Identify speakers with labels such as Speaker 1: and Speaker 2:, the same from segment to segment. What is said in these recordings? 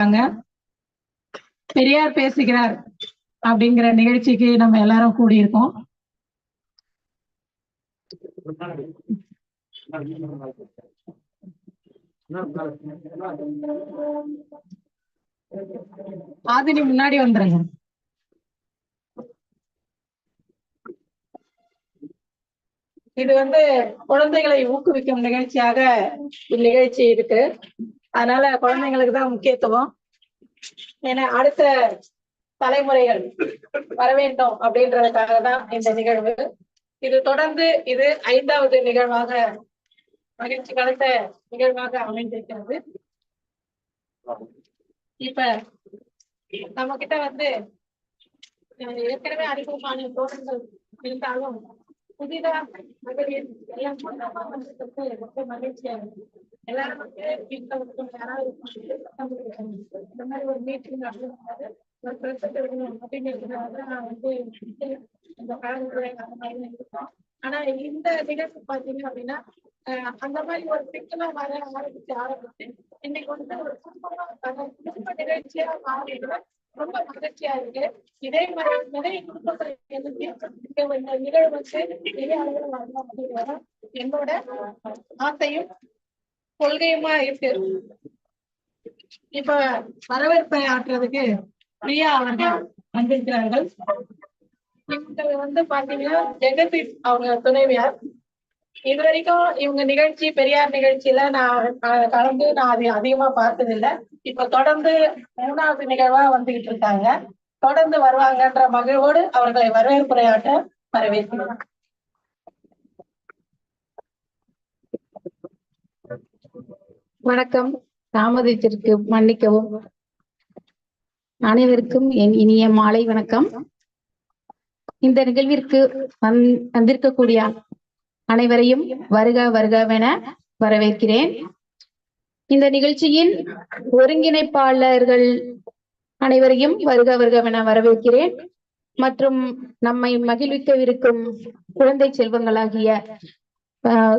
Speaker 1: இருக்காங்க. பெரியார் பேசுகிறார் அப்படிங்கிற நிகழ்ச்சிக்கு நம்ம எல்லாரும் கூடியிருக்கோம். ஆதினி முன்னாடி வந்துருங்க. இது வந்து குழந்தைகளை ஊக்குவிக்கும் நிகழ்ச்சியாக இந்நிகழ்ச்சி இருக்கு. அதனால குழந்தைங்களுக்கு தான் முக்கியத்துவம். ஏன்னா அடுத்த தலைமுறைகள் வர வேண்டும் அப்படின்றதுக்காக தான் இந்த நிகழ்வு. இது தொடர்ந்து இது ஐந்தாவது நிகழ்வாக மகிழ்ச்சி கலந்த நிகழ்வாக அமைந்திருக்கிறது. இப்ப நம்ம கிட்ட வந்து ஏற்கனவே அறிமுகமான தோட்டங்கள் இருந்தாலும் புதிதா மகளிர் எல்லாம் சொந்தமா ரொம்ப மகிழ்ச்சியா இருக்கு. எல்லாரும் வீட்டுல யாராவது இந்த மாதிரி ஒரு மீட்டிங் ஒரு பிரச்சனை அப்படிங்கிறதுனால வந்து இந்த கலந்துரை அந்த மாதிரி இருக்கோம் ஆனா இந்த நிகழ்ச்சி பாத்தீங்க அப்படின்னா அஹ், அந்த மாதிரி ஒரு சிக்கலா வர ஆரம்பிச்சு ஆரம்பிச்சு இன்னைக்கு வந்து ஒரு குடும்பமா குடும்ப நிகழ்ச்சியா மாறிடுது ரொம்ப மகிழ்ச்சியா இருக்கு இதே மாதிரி நிறைய குடும்பங்களை எழுதி இந்த நிகழ்வு வந்து பெரிய அளவில் வரணும் அப்படிங்கிறது என்னோட ஆசையும் கொள்கையுமா இருக்கு? இப்ப வரவேற்பை ஆற்றுறதுக்கு பிரியா அவர்கள் வந்திருக்கிறார்கள். இவங்க வந்து பாத்தீங்கன்னா ஜெகதீஷ் அவங்க துணைவியார். இது வரைக்கும் இவங்க நிகழ்ச்சி பெரியார் நிகழ்ச்சியில நான் கலந்து நான் அது அதிகமா பார்த்தது இப்ப தொடர்ந்து மூணாவது நிகழ்வா வந்துகிட்டு இருக்காங்க. தொடர்ந்து வருவாங்கன்ற மகிழ்வோடு அவர்களை வரவேற்புரையாற்ற வரவேற்கிறேன்.
Speaker 2: வணக்கம். தாமதத்திற்கு மன்னிக்கவும். அனைவருக்கும் என் இனிய மாலை வணக்கம். இந்த நிகழ்விற்கு வந்- வந்திருக்கக்கூடிய அனைவரையும் வருக வருகவென வரவேற்கிறேன். இந்த நிகழ்ச்சியின் ஒருங்கிணைப்பாளர்கள் அனைவரையும் வருக வருகவென வரவேற்கிறேன். மற்றும் நம்மை மகிழ்விக்கவிருக்கும் குழந்தை செல்வங்களாகிய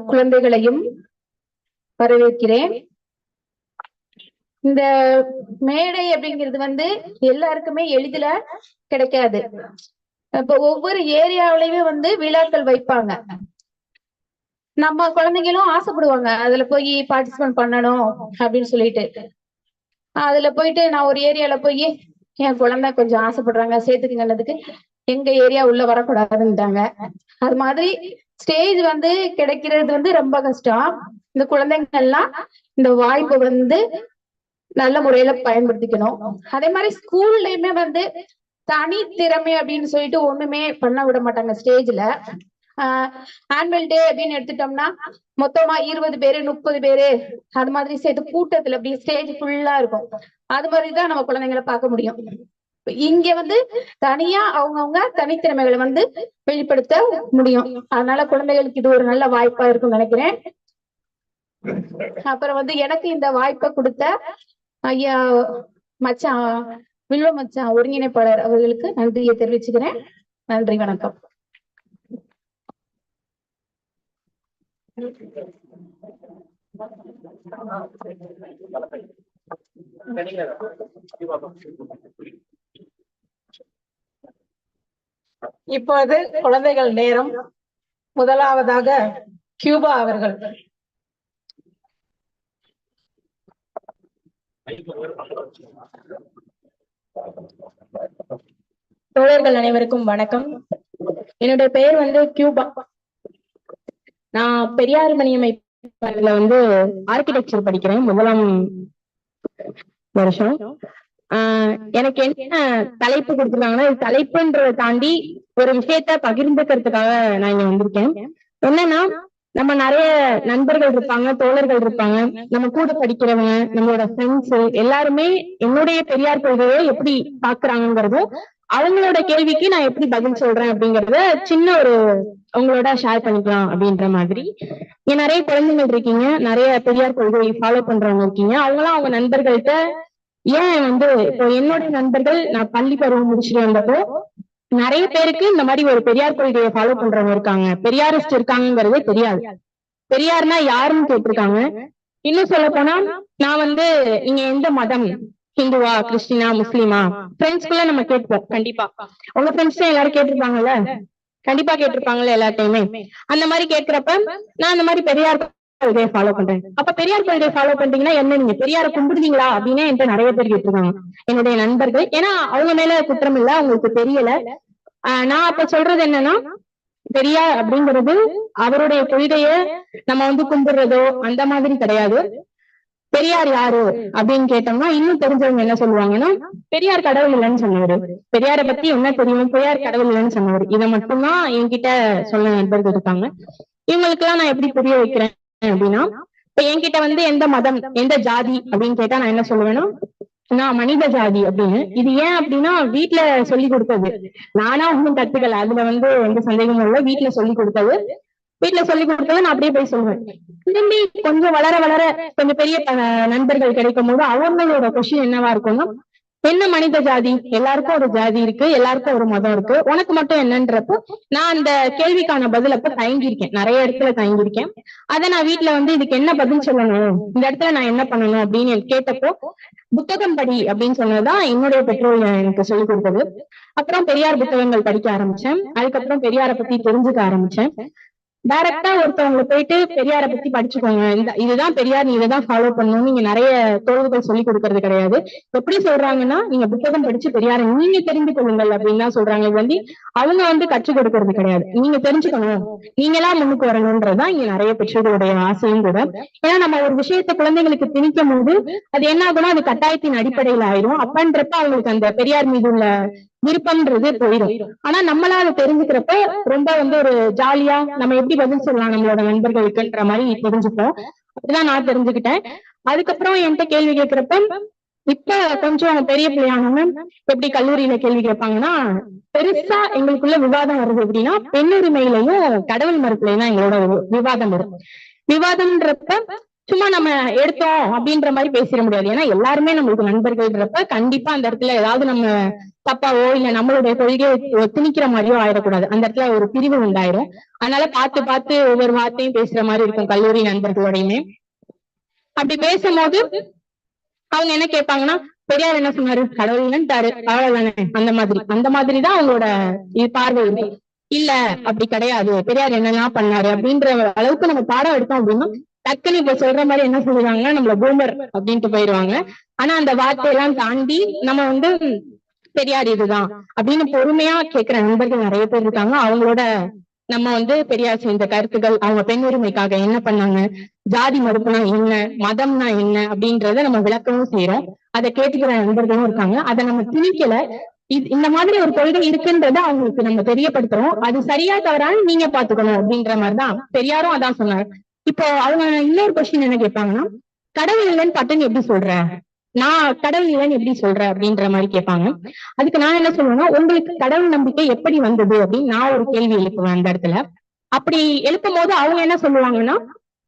Speaker 2: குழந்தைகளையும் வரவேற்கிறேன். இந்த மேடை அப்படிங்கிறது வந்து எல்லாருக்குமே எளிதில கிடைக்காது. இப்ப ஒவ்வொரு ஏரியாவிலயுமே வந்து விழாக்கள் வைப்பாங்க. நம்ம குழந்தைங்களும் ஆசைப்படுவாங்க. அதுல போய் பார்ட்டிசிபேட் பண்ணணும் அப்படின்னு சொல்லிட்டு. அதுல போயிட்டு நான் ஒரு ஏரியால போய் என் குழந்தை கொஞ்சம் ஆசைப்படுறாங்க சேர்த்துக்குங்கன்னதுக்கு எங்க ஏரியா உள்ள வரக்கூடாதுன்னுட்டாங்க. அது மாதிரி ஸ்டேஜ் வந்து கிடைக்கிறது வந்து ரொம்ப கஷ்டம். இந்த குழந்தைங்க எல்லாம் இந்த வாய்ப்பு வந்து நல்ல முறையில பயன்படுத்திக்கணும். அதே மாதிரி ஸ்கூல்லயுமே வந்து தனித்திறமை அப்படின்னு சொல்லிட்டு ஒண்ணுமே பண்ண விட மாட்டாங்க ஸ்டேஜ்ல ஆனுவல் டே அப்படின்னு எடுத்துட்டோம்னா மொத்தமா இருபது பேரு முப்பது பேரு அது மாதிரி சேர்த்து கூட்டத்துல அப்படி ஸ்டேஜ் ஃபுல்லா இருக்கும். அது மாதிரிதான் நம்ம குழந்தைங்களை பார்க்க முடியும். இங்க வந்து தனியா அவங்கவுங்க தனித்திறமைகளை வந்து வெளிப்படுத்த முடியும். அதனால குழந்தைகளுக்கு இது ஒரு நல்ல வாய்ப்பா இருக்கும்னு நினைக்கிறேன். அப்புறம் வந்து எனக்கு இந்த வாய்ப்பை கொடுத்த ஐயா மச்சான் வில்வ மச்சான் ஒருங்கிணைப்பாளர் அவர்களுக்கு நன்றியை தெரிவிச்சுக்கிறேன். நன்றி வணக்கம்.
Speaker 1: இப்பொழுது குழந்தைகள் நேரம். முதலாவதாக கியூபா அவர்கள்.
Speaker 3: தோழர்கள் அனைவருக்கும் வணக்கம். என்னுடைய பெயர் வந்து கியூபா. நான் பெரியார் மணியமை வந்து ஆர்கிடெக்சர் படிக்கிறேன். முதலாம் வருஷம். ஆஹ் எனக்கு என்ன தலைப்பு கொடுத்துருக்காங்கன்னா தலைப்புன்றதை தாண்டி ஒரு விஷயத்த பகிர்ந்துக்கிறதுக்காக நான் இங்க வந்திருக்கேன். என்னன்னா நம்ம நிறைய நண்பர்கள் இருப்பாங்க தோழர்கள் இருப்பாங்க. நம்ம கூட படிக்கிறவங்க நம்மளோட ஃப்ரெண்ட்ஸ் எல்லாருமே என்னுடைய பெரியார் கொள்கையை எப்படி பாக்குறாங்கிறதும் அவங்களோட கேள்விக்கு நான் எப்படி பதில் சொல்றேன் அப்படிங்கறத சின்ன ஒரு உங்களோட ஷேர் பண்ணிக்கலாம் அப்படின்ற மாதிரி. இங்க நிறைய குழந்தைகள் இருக்கீங்க நிறைய பெரியார் கொள்கையை ஃபாலோ பண்றவங்க இருக்கீங்க. அவங்களாம் அவங்க நண்பர்கள்ட்ட ஏன் வந்து இப்போ என்னுடைய நண்பர்கள் நான் பள்ளி பருவம் முடிச்சுட்டு வந்தப்போ நிறைய பேருக்கு இந்த மாதிரி ஒரு பெரியார் கொள்கையை ஃபாலோ பண்றவங்க இருக்காங்க. பெரியாரிஸ்ட் இருக்காங்கங்கிறதே தெரியாது. பெரியார்னா யாருன்னு கேட்டிருக்காங்க. இன்னும் சொல்ல போனா நான் வந்து நீங்க எந்த மதம்? ஹிந்துவா கிறிஸ்டினா முஸ்லிமா? ஃப்ரெண்ட்ஸ்குள்ள நம்ம கேட்போம். கண்டிப்பா. உங்க ஃப்ரெண்ட்ஸ் எல்லாரும் கேட்டிருப்பாங்கல்ல? கண்டிப்பா கேட்டிருப்பாங்கல்ல எல்லாத்தையுமே அந்த மாதிரி கேட்கிறப்ப நான் அந்த மாதிரி பெரியார் கொள்கையை ஃபாலோ பண்றேன். அப்ப பெரியார் கொள்கையை ஃபாலோ பண்றீங்கன்னா என்ன நீங்க பெரியார கும்பிடுவீங்களா அப்படின்னு என்கிட்ட நிறைய பேர் கேட்டிருக்காங்க. என்னுடைய நண்பர்கள். ஏன்னா அவங்க மேல குற்றம் இல்ல அவங்களுக்கு தெரியல. நான் அப்ப சொல்றது என்னன்னா பெரியார் அப்படிங்கிறது அவருடைய கொள்கைய நம்ம வந்து கும்பிடுறதோ அந்த மாதிரி கிடையாது. பெரியார் யாரு அப்படின்னு கேட்டோம்னா இன்னும் தெரிஞ்சவங்க என்ன சொல்லுவாங்கன்னா பெரியார் கடவுள் இல்லைன்னு சொன்னவரு. பெரியாரை பத்தி என்ன தெரியும்? பெரியார் கடவுள் இல்லைன்னு சொன்னவர். இதை மட்டும்தான் என்கிட்ட சொன்ன நண்பர்கள் இருக்காங்க. இவங்களுக்கு எல்லாம் நான் எப்படி புரிய வைக்கிறேன்? அப்படின்னா இப்ப என்கிட்ட வந்து எந்த மதம் எந்த ஜாதி அப்படின்னு கேட்டா நான் என்ன சொல்லுவேன்னா நான் மனித ஜாதி அப்படின்னு. இது ஏன் அப்படின்னா வீட்டுல சொல்லி கொடுத்தது. நானா ஒன்றும் கத்துக்கல. அதுல வந்து எந்த சந்தேகமும் இல்லை. வீட்டுல சொல்லி கொடுத்தது. வீட்டுல சொல்லி கொடுத்தது நான் அப்படியே போய் சொல்லுவேன். திரும்பி கொஞ்சம் வளர வளர கொஞ்சம் பெரிய நண்பர்கள் கிடைக்கும் போது அவங்களோட கொஸ்டின் என்னவா இருக்கும்னா என்ன மனித ஜாதி? எல்லாருக்கும் ஒரு ஜாதி இருக்கு எல்லாருக்கும் ஒரு மதம் இருக்கு. உனக்கு மட்டும் என்னன்றப்போ நான் அந்த கேள்விக்கான பதில் அப்ப தயங்கியிருக்கேன். நிறைய இடத்துல தயங்கியிருக்கேன். அதை நான் வீட்டுல வந்து இதுக்கு என்ன பதில் சொல்லணும்? இந்த இடத்துல நான் என்ன பண்ணணும் அப்படின்னு கேட்டப்போ புத்தகம் படி அப்படின்னு சொன்னதுதான் என்னுடைய பெற்றோர் எனக்கு சொல்லிக் கொடுத்தது. அப்புறம் பெரியார் புத்தகங்கள் படிக்க ஆரம்பிச்சேன். அதுக்கப்புறம் பெரியாரை பத்தி தெரிஞ்சுக்க ஆரம்பிச்சேன். டைரக்டா ஒருத்தவங்களை போயிட்டு பெரியார பத்தி படிச்சுக்கோங்க. இந்த இதுதான் பெரியார் நீ இதைதான் ஃபாலோ பண்ணணும் நீங்க நிறைய தோல்வுகள் சொல்லி கொடுக்கறது கிடையாது. எப்படி சொல்றாங்கன்னா நீங்க புத்தகம் படிச்சு பெரியார நீங்க தெரிந்து கொள்ளுங்கள் அப்படின்னு தான் சொல்றாங்க இது வந்து அவங்க வந்து கற்றுக் கொடுக்கறது கிடையாது. நீங்க தெரிஞ்சுக்கணும். நீங்களா முன்னுக்கு வரணும்ன்றதுதான் இங்க நிறைய பெற்றோர்களுடைய ஆசையும் கூட. ஏன்னா நம்ம ஒரு விஷயத்த குழந்தைங்களுக்கு திணிக்கும் போது அது என்ன ஆகும்னா அது கட்டாயத்தின் அடிப்படையில ஆயிரும். அப்பன்றப்ப அவங்களுக்கு அந்த பெரியார் மீது உள்ள விருப்பம்ன்றது போயிடும் ஆனா நம்மளா அதை தெரிஞ்சுக்கிறப்ப ரொம்ப வந்து ஒரு ஜாலியா நம்ம எப்படி பதில் சொல்லலாம் நம்மளோட நண்பர்களுக்குன்ற மாதிரி தெரிஞ்சுப்போம். அப்படிதான் நான் தெரிஞ்சுக்கிட்டேன். அதுக்கப்புறம் என்கிட்ட கேள்வி கேட்கிறப்ப இப்ப கொஞ்சம் பெரிய பிள்ளையானவங்க எப்படி கல்லூரியில கேள்வி கேட்பாங்கன்னா பெருசா எங்களுக்குள்ள விவாதம் வருது எப்படின்னா பெண்ணுரிமையிலையும் கடவுள் மறுப்புலையும் தான் எங்களோட விவாதம் வரும். விவாதம்ன்றப்ப சும்மா நம்ம எடுத்தோம் அப்படின்ற மாதிரி பேசிட முடியாது. ஏன்னா எல்லாருமே நம்மளுக்கு நண்பர்கள்ன்றப்ப கண்டிப்பா அந்த இடத்துல ஏதாவது நம்ம தப்பாவோ இல்ல நம்மளுடைய கொள்கையை திணிக்கிற மாதிரியோ ஆயிடக்கூடாது. அந்த இடத்துல ஒரு பிரிவு உண்டாயிரும். அதனால பார்த்து பார்த்து ஒவ்வொரு வார்த்தையும் பேசுற மாதிரி இருக்கும் கல்லூரி நண்பர்களோடையுமே. அப்படி பேசும்போது அவங்க என்ன கேட்பாங்கன்னா பெரியார் என்ன சொன்னாரு? கடவுள் தாரு அவ்வளவுதானே அந்த மாதிரி. அந்த மாதிரிதான் அவங்களோட இது பார்வை இல்ல அப்படி கிடையாது. பெரியார் என்னெல்லாம் பண்ணாரு அப்படின்ற அளவுக்கு நம்ம பாடம் எடுத்தோம் அப்படின்னா டக்குன்னு இப்ப சொல்ற மாதிரி என்ன சொல்லுவாங்கன்னா நம்மள பூமர் அப்படின்ட்டு போயிருவாங்க. ஆனா அந்த வார்த்தையெல்லாம் தாண்டி நம்ம வந்து பெரியார் இதுதான் அப்படின்னு பொறுமையா கேட்கிற நண்பர்கள் நிறைய பேர் இருக்காங்க. அவங்களோட நம்ம வந்து பெரியார் சேர்ந்த கருத்துக்கள் அவங்க பெண் உரிமைக்காக என்ன பண்ணாங்க ஜாதி மறுப்புனா என்ன மதம்னா என்ன அப்படின்றத நம்ம விளக்கவும் செய்யறோம் அதை கேட்டுக்கிற நண்பர்களும் இருக்காங்க. அதை நம்ம திணிக்கல. இது இந்த மாதிரி ஒரு கொள்கை இருக்குன்றத அவங்களுக்கு நம்ம தெரியப்படுத்துறோம். அது சரியா தவறான்னு நீங்க பாத்துக்கணும் அப்படின்ற மாதிரிதான். பெரியாரும் அதான் சொன்னார் இப்போ அவங்க இன்னொரு கொஸ்டின் என்ன கேட்பாங்கன்னா கடவுள் இல்லைன்னு பட்டன் எப்படி சொல்ற? நான் கடவுள் இல்லைன்னு எப்படி சொல்றேன் அப்படின்ற மாதிரி கேட்பாங்க. அதுக்கு நான் என்ன சொல்லுவேன்னா உங்களுக்கு கடவுள் நம்பிக்கை எப்படி வந்தது? அப்படின்னு நான் ஒரு கேள்வி எழுப்புவேன் அந்த இடத்துல. அப்படி எழுப்பும் போது அவங்க என்ன சொல்லுவாங்கன்னா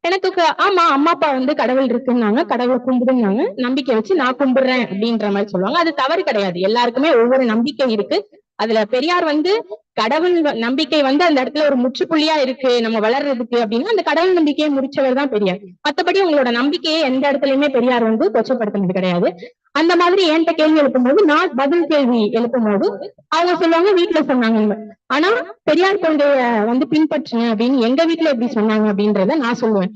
Speaker 3: எனக்கு ஆமா அம்மா அப்பா வந்து கடவுள் இருக்குன்னாங்க கடவுளை கும்பிடுனாங்க நம்பிக்கை வச்சு நான் கும்பிடுறேன் அப்படின்ற மாதிரி சொல்லுவாங்க. அது தவறு கிடையாது. எல்லாருக்குமே ஒவ்வொரு நம்பிக்கை இருக்கு. அதுல பெரியார் வந்து கடவுள் நம்பிக்கை வந்து அந்த இடத்துல ஒரு முற்றுப்புள்ளியா இருக்கு நம்ம வளர்றதுக்கு அப்படின்னா அந்த கடவுள் நம்பிக்கையை முடிச்சவர் தான் பெரியார். மத்தபடி உங்களோட நம்பிக்கையை எந்த இடத்துலயுமே பெரியார் வந்து கொச்சப்படுத்தினது கிடையாது. அந்த மாதிரி என்கிட்ட கேள்வி எழுப்பும்போது நான் பதில் கேள்வி எழுப்பும்போது அவங்க சொல்லுவாங்க வீட்டுல சொன்னாங்க. ஆனா பெரியார் கொள்கைய வந்து பின்பற்றுங்க அப்படின்னு எங்க வீட்டுல எப்படி சொன்னாங்க அப்படின்றத நான் சொல்லுவேன்.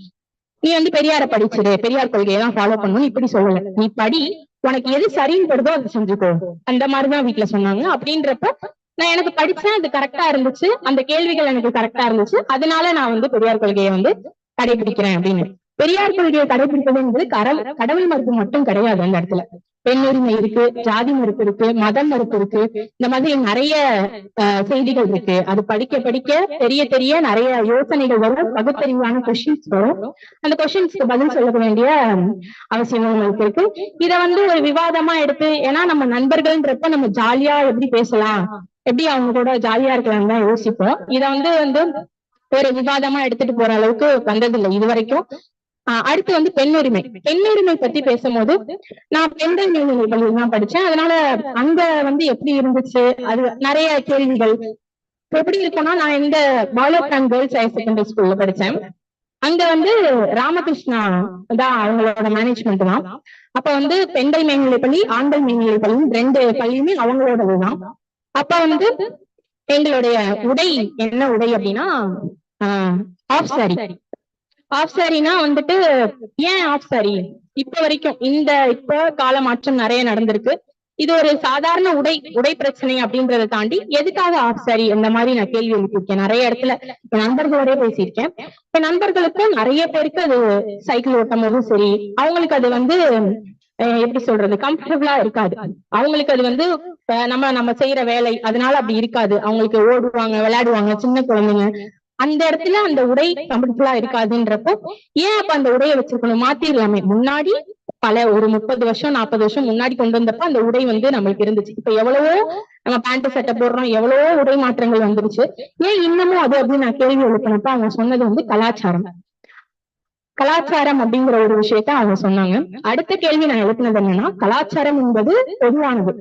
Speaker 3: நீ வந்து பெரியார படிச்சிரு பெரியார் கொள்கையை தான் ஃபாலோ பண்ணணும் இப்படி சொல்லல. நீ படி உனக்கு எது சரின்னு படுதோ அதை செஞ்சுக்கோ. அந்த மாதிரிதான் வீட்டுல சொன்னாங்க. அப்படின்றப்ப நான் எனக்கு படிச்சேன் அது கரெக்டா இருந்துச்சு. அந்த கேள்விகள் எனக்கு கரெக்டா இருந்துச்சு. அதனால நான் வந்து பெரியார் கொள்கையை வந்து கடைபிடிக்கிறேன் அப்படின்னு. பெரியார் கொள்கையை கடைபிடிப்பது என்பது கடவுள் மறுப்பு மட்டும் கிடையாது அந்த இடத்துல. பெண் உரிமை இருக்கு ஜாதி மறுப்பு இருக்கு மதம் மறுப்பு இருக்கு இந்த மாதிரி நிறைய அஹ், செய்திகள் இருக்கு. அது படிக்க படிக்க தெரிய தெரிய நிறைய யோசனைகள் வரும் பகுத்தறிவான கொஸ்டின்ஸ் வரும். அந்த கொஸ்டின்ஸ்க்கு பதில் சொல்ல வேண்டிய அவசியம் உங்களுக்கு இருக்கு. இத வந்து ஒரு விவாதமா எடுத்து ஏன்னா நம்ம நண்பர்கள்ன்றப்ப நம்ம ஜாலியா எப்படி பேசலாம்? எப்படி அவங்க கூட ஜாலியா இருக்கலாம் தான் யோசிப்போம். இதை வந்து வந்து ஒரு விவாதமா எடுத்துட்டு போற அளவுக்கு வந்ததில்லை. இது வரைக்கும் அடுத்து வந்து பெண் உரிமை பெண் உரிமை பத்தி பேசும்போது நான் பெண்கள் மேல்நிலை தான் படிச்சேன். அதனால அங்க வந்து எப்படி இருந்துச்சு? அது நிறைய கேள்விகள். எப்படி இருக்கும்னா நான் இந்த அண்ட் கேர்ள்ஸ் ஹையர் செகண்டரி ஸ்கூல்ல படிச்சேன். அங்க வந்து ராமகிருஷ்ணா தான் அவங்களோட மேனேஜ்மெண்ட் தான். அப்ப வந்து பெண்கள் மேல்நிலை பள்ளி ஆண்கள் மேல்நிலை பள்ளி ரெண்டு பள்ளியுமே அவங்களோடதுதான் அப்ப வந்து எங்களுடைய உடை என்ன உடை அப்படின்னா ஆஃப் சாரி ஆஃப் சாரினா வந்துட்டு ஏன் ஆஃப் சாரி இப்ப வரைக்கும் இந்த இப்ப கால மாற்றம் நிறைய நடந்திருக்கு. இது ஒரு சாதாரண உடை உடை பிரச்சனை அப்படின்றத தாண்டி எதுக்காக ஆஃப் சாரி இந்த மாதிரி நான் கேள்வி எழுப்பியிருக்கேன். நிறைய இடத்துல இப்ப நண்பர்களோடய பேசியிருக்கேன். இப்ப நண்பர்களுக்கும் நிறைய பேருக்கு அது சைக்கிள் ஓட்டும் போதும் சரி அவங்களுக்கு அது வந்து அஹ் எப்படி சொல்றது கம்ஃபர்டபுளா இருக்காது. அவங்களுக்கு அது வந்து நம்ம நம்ம செய்யற வேலை அதனால அப்படி இருக்காது. அவங்களுக்கு ஓடுவாங்க விளையாடுவாங்க சின்ன குழந்தைங்க. அந்த இடத்துல அந்த உடை கம்ஃபர்டபுளா இருக்காதுன்றப்போ ஏன் அப்ப அந்த உடையை வச்சிருக்கணும்? மாத்திரலாமே. முன்னாடி பல ஒரு முப்பது வருஷம் நாற்பது வருஷம் முன்னாடி கொண்டு வந்தப்ப அந்த உடை வந்து நம்மளுக்கு இருந்துச்சு. இப்ப எவ்வளவோ நம்ம பேண்ட் சட்டை போடுறோம் எவ்வளவோ உடை மாற்றங்கள் வந்துருச்சு. ஏன் இன்னமும் அது அப்படின்னு நான் கேள்வி எழுப்பினப்ப அவங்க சொன்னது வந்து கலாச்சாரம். கலாச்சாரம் அப்படிங்கிற ஒரு விஷயத்த அவங்க சொன்னாங்க. அடுத்த கேள்வி நான் எழுப்பினது என்னன்னா கலாச்சாரம் என்பது பொதுவானது.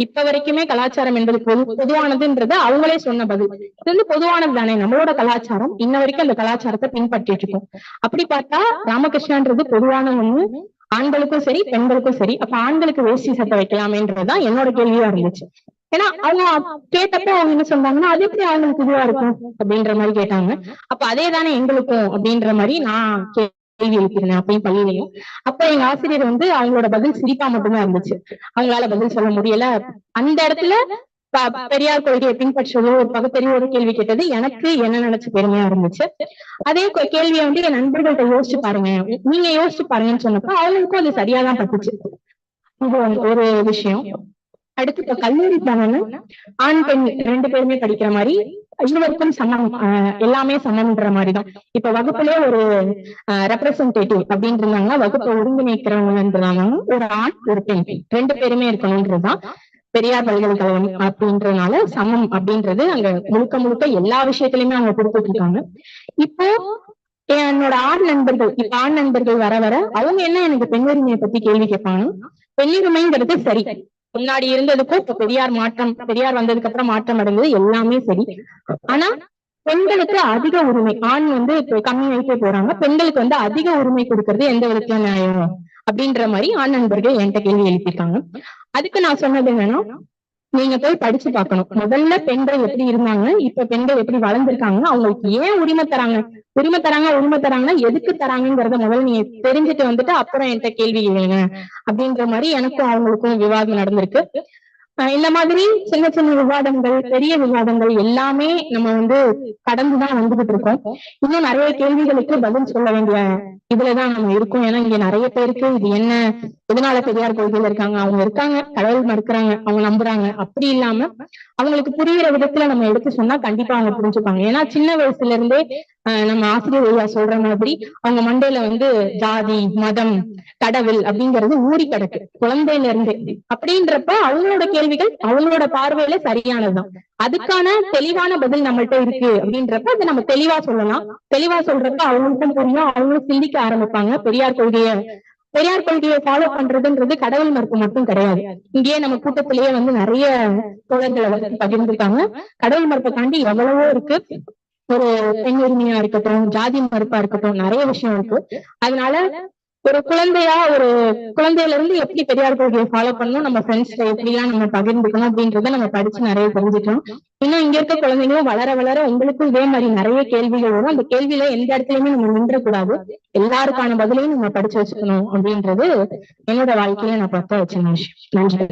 Speaker 3: இப்ப வரைக்குமே கலாச்சாரம் என்பது பொது பொதுவானதுன்றது அவங்களே சொன்ன பதில். இது வந்து பொதுவானது தானே. நம்மளோட கலாச்சாரம் இன்ன வரைக்கும் அந்த கலாச்சாரத்தை பின்பற்றிட்டு இருக்கோம். அப்படி பார்த்தா ராமகிருஷ்ணன்றது பொதுவான ஒண்ணு ஆண்களுக்கும் சரி பெண்களுக்கும் சரி. அப்ப ஆண்களுக்கு வேஷ்டி சட்டை வைக்கலாமேன்றதுதான் என்னோட கேள்வியா இருந்துச்சு. ஏன்னா அவங்க கேட்டப்போ அவங்க என்ன சொன்னாங்கன்னா அது எப்படி அவங்களுக்கு இதுவா இருக்கும்? அப்படின்ற மாதிரி கேட்டாங்க. அப்ப அதே தானே எங்களுக்கும் அப்படின்ற மாதிரி நான் கேள்வி எழுப்பியிருந்தேன் அப்பயும் பள்ளியிலையும் அப்ப எங்க ஆசிரியர் வந்து அவங்களோட பதில் சிரிப்பா மட்டும்தான் இருந்துச்சு. அவங்களால பதில் சொல்ல முடியல. அந்த இடத்துல பெரியார் கொள்கையை பின்பற்றுறது ஒரு பகுத்தறிவு ஒரு கேள்வி கேட்டது எனக்கு என்ன நினைச்ச பெருமையா இருந்துச்சு. அதே கேள்வியை வந்து என் நண்பர்கள்ட்ட யோசிச்சு பாருங்க. நீங்க யோசிச்சு பாருங்கன்னு சொன்னப்ப அவங்களுக்கும் அது சரியாதான் பட்டுச்சு. இது ஒரு- ஒரு விஷயம். அடுத்து இப்ப கல்லூரி போனோம்னா ஆண் பெண் ரெண்டு பேருமே படிக்கிற மாதிரி இருவருக்கும் சமம். எல்லாமே சமம்ன்ற மாதிரிதான். இப்ப வகுப்புலயே ஒரு ரெப்ரசன்டேட்டிவ் அப்படின்னு இருந்தாங்கன்னா வகுப்பை ஒருங்கிணைக்கிறவங்கன்றாங்க ஒரு ஆண் ஒரு பெண். ரெண்டு பேருமே இருக்கணும்ன்றதுதான் பெரியார் பல்கலைக்கழகம் அப்படின்றதுனால சமம் அப்படின்றது அங்க முழுக்க முழுக்க எல்லா விஷயத்திலுமே அவங்க கொடுத்துட்டு இருக்காங்க இப்போ என்னோட ஆண் நண்பர்கள் இப்ப ஆண் நண்பர்கள் வர வர அவங்க என்ன எனக்கு பெண்ணுரிமையை பத்தி கேள்வி கேட்பாங்க பெண்ணுரிமைங்கிறது சரி. முன்னாடி இருந்ததுக்கும் இப்ப பெரியார் மாற்றம் பெரியார் வந்ததுக்கு அப்புறம் மாற்றம் அடைந்தது எல்லாமே சரி. ஆனா பெண்களுக்கு அதிக உரிமை ஆண் வந்து இப்ப கம்மி வயசே போறாங்க பெண்களுக்கு வந்து அதிக உரிமை கொடுக்கறது எந்த விதத்துல நியாயம்? அப்படின்ற மாதிரி ஆண் நண்பர்கள் என்கிட்ட கேள்வி எழுப்பியிருக்காங்க. அதுக்கு நான் சொன்னது என்னன்னா நீங்க போய் படிச்சு பார்க்கணும். முதல்ல பெண்கள் எப்படி இருந்தாங்க இப்ப பெண்கள் எப்படி வளர்ந்துருக்காங்க அவங்களுக்கு ஏன் உரிமை தராங்க? உரிமை தராங்க உரிமை தராங்கன்னா எதுக்கு தராங்கிறத முதல்ல நீங்க தெரிஞ்சுட்டு வந்துட்டு அப்புறம் என்கிட்ட கேள்வி கேளுங்க. அப்படின்ற மாதிரி எனக்கும் அவங்களுக்கும் விவாதம் நடந்திருக்கு. இந்த மாதிரி சின்ன சின்ன விவாதங்கள் பெரிய விவாதங்கள் எல்லாமே நம்ம வந்து கடந்துதான் வந்துகிட்டு இருக்கோம். இன்னும் நிறைய கேள்விகளுக்கு பதில் சொல்ல வேண்டிய இதுலதான் நம்ம இருக்கோம். ஏன்னா இங்க நிறைய பேருக்கு இது என்ன எதனால பெரியார் கொள்கையில இருக்காங்க? அவங்க இருக்காங்க கடவுள் மறுக்கிறாங்க அவங்க நம்புறாங்க. அப்படி இல்லாம அவங்களுக்கு புரியுற விதத்துல நம்ம எடுத்து சொன்னா கண்டிப்பா அவங்க புரிஞ்சுப்பாங்க. ஏன்னா சின்ன வயசுல இருந்தே நம்ம ஆசிரியர் ஐயா சொல்ற மாதிரி அவங்க மண்டையில வந்து ஜாதி மதம் கடவுள் அப்படிங்கிறது ஊறி கிடக்கு குழந்தையில இருந்து அப்படின்றப்ப அவங்களோட கேள்விகள் அவங்களோட பார்வையில சரியானதுதான். அதுக்கான தெளிவான பதில் நம்மள்ட்ட இருக்கு அப்படின்றப்ப அதை நம்ம தெளிவா சொல்லலாம். தெளிவா சொல்றப்ப அவங்களுக்கும் புரியும். அவங்களும் சிந்திக்க ஆரம்பிப்பாங்க. பெரியார் கொள்கைய பெரியார் கொள்கையை ஃபாலோ பண்றதுன்றது கடவுள் மறுப்பு மட்டும் கிடையாது. இங்கேயே நம்ம கூட்டத்திலேயே வந்து நிறைய தோழர்களை வந்து பகிர்ந்திருக்காங்க. கடவுள் மறுப்பை தாண்டி எவ்வளவோ இருக்கு. ஒரு பெண் உரிமையா இருக்கட்டும் ஜாதி மறுப்பா இருக்கட்டும் நிறைய விஷயம் இருக்கு. அதனால ஒரு குழந்தையா ஒரு குழந்தையில இருந்து எப்படி பெரியார் கொள்கையை ஃபாலோ பண்ணணும் நம்ம ஃப்ரெண்ட்ஸ்ல எப்படி எல்லாம் நம்ம பகிர்ந்துக்கணும் அப்படின்றத நம்ம படிச்சு நிறைய தெரிஞ்சுக்கணும் இன்னும் இங்க இருக்க குழந்தைங்களும் வளர வளர உங்களுக்கும் இதே மாதிரி நிறைய கேள்விகள் வரும். அந்த கேள்வியில எந்த இடத்துலயுமே நம்ம நின்றக்கூடாது. எல்லாருக்கான பதிலையும் நம்ம படிச்சு வச்சுக்கணும் அப்படின்றது என்னோட வாழ்க்கையில நான் பத்த வச்ச விஷயம். நன்றி.